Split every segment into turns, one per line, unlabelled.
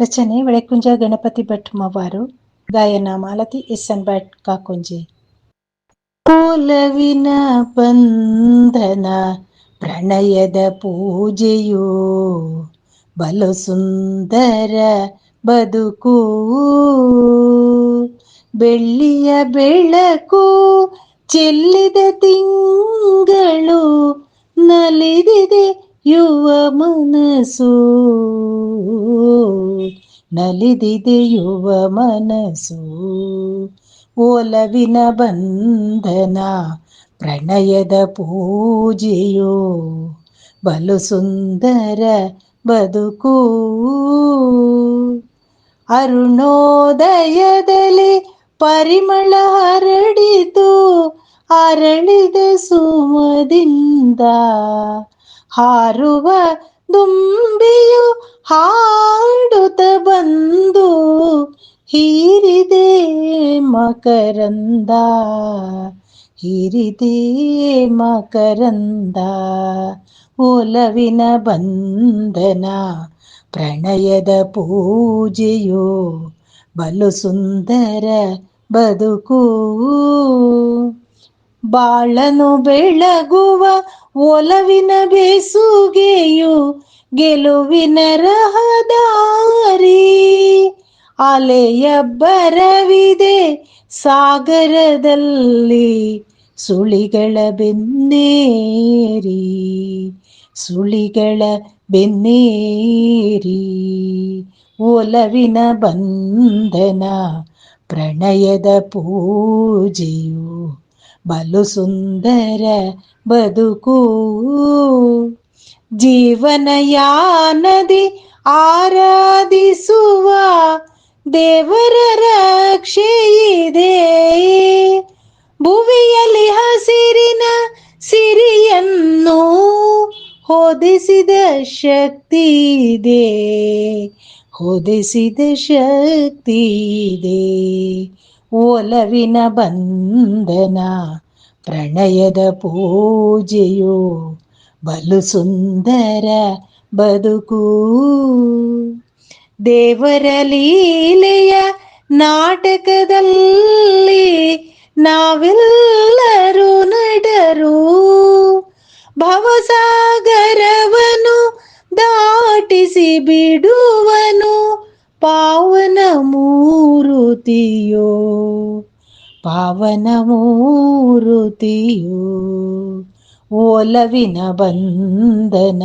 ರಚನೆ ಒಳೆಕುಂಜ ಗಣಪತಿ ಭಟ್ ಮವಾರು, ಗಾಯನ Malathi S N Bhat Kakunji. ಕೋಲವಿನ ಬಂಧನ ಪ್ರಣಯದ ಪೂಜೆಯು ಬಲು ಸುಂದರ ಬದುಕು. ಬೆಳ್ಳಿಯ ಬೆಳಕು ಚೆಲ್ಲಿದ ತಿಂಗಳು ನಲಿದಿದೆ ಯುವ ಮನಸ್ಸು. ನಲಿದಿದೆ ಯುವ ಮನಸ್ಸು ಓಲವಿನ ಬಂಧನ ಪ್ರಣಯದ ಪೂಜೆಯು ಬಲು ಸುಂದರ ಬದುಕು. ಅರುಣೋದಯದಲ್ಲಿ ಪರಿಮಳ ಹರಡಿತು, ಅರಳಿದ ಸುಮದಿಂದ. ಹಾರುವ ದುಂಬಿಯು ಹಾಡುತ್ತ ಬಂದು ಹೀರಿದೆ ಮಕರಂದ. ಹೀರಿದೆ ಮಕರಂದ. ಓಲವಿನ ಬಂಧನ, ಪ್ರಣಯದ ಪೂಜೆಯೋ ಬಲು ಸುಂದರ ಬದುಕು. ಬಾಳನು ಬೆಳಗುವ ಒಲವಿನ ಬೇಸುಗೆಯು ಗೆಲುವಿನ ರಹದಾರಿ ಅಲೆಯ ಬರವಿದೆ ಸಾಗರದಲ್ಲಿ ಸುಳಿಗಳ ಬೆನ್ನೇರಿ ಸುಳಿಗಳ ಬೆನ್ನೇರಿ. ಒಲವಿನ ಬಂಧನ, ಪ್ರಣಯದ ಪೂಜೆಯು ಬಲು ಸುಂದರ ಬದುಕು. ಜೀವನಯಾನದಿ ಆರಾಧಿಸುವ ದೇವರ ರಕ್ಷೆ ಇದೆ. ಭುವಿಯಲ್ಲಿ ಹಸಿರಿನ ಸಿರಿಯನ್ನು ಹೊದಿಸಿದ ಶಕ್ತಿ ಇದೆ. ಹೊದಿಸಿದ ಶಕ್ತಿ ಇದೆ. ಒಲವಿನ ಬಂಧನ, ಪ್ರಣಯದ ಪೂಜೆಯು ಬಲು ಸುಂದರ ಬದುಕು. ದೇವರ ಲೀಲೆಯ ನಾಟಕದಲ್ಲಿ ನಾವೆಲ್ಲರೂ ನಡರು. ಭವಸಾಗರವನು ದಾಟಿಸಿ ಬಿಡುವನು ಪಾವನ ಮೂರುತಿಯೋ. ಪಾವನ ಮೂರುತಿಯೋ. ಓಲವಿನ ಬಂಧನ,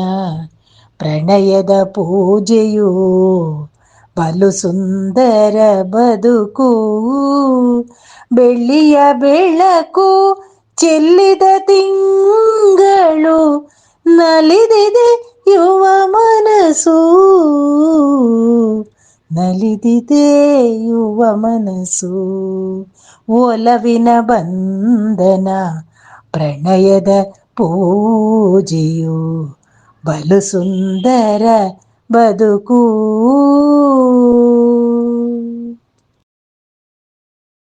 ಪ್ರಣಯದ ಪೂಜೆಯು ಬಲು ಸುಂದರ ಬದುಕು. ಬೆಳ್ಳಿಯ ಬೆಳಕು ಚೆಲ್ಲಿದ ತಿಂಗಳು, ನಲಿದಿದೆ ಯುವ ಮನಸ್ಸು. ನಲಿದಿದೆ ಯುವ ಮನಸ್ಸು. ಒಲವಿನ ಬಂಧನ, ಪ್ರಣಯದ ಪೂಜೆಯು ಬಲು ಸುಂದರ ಬದುಕು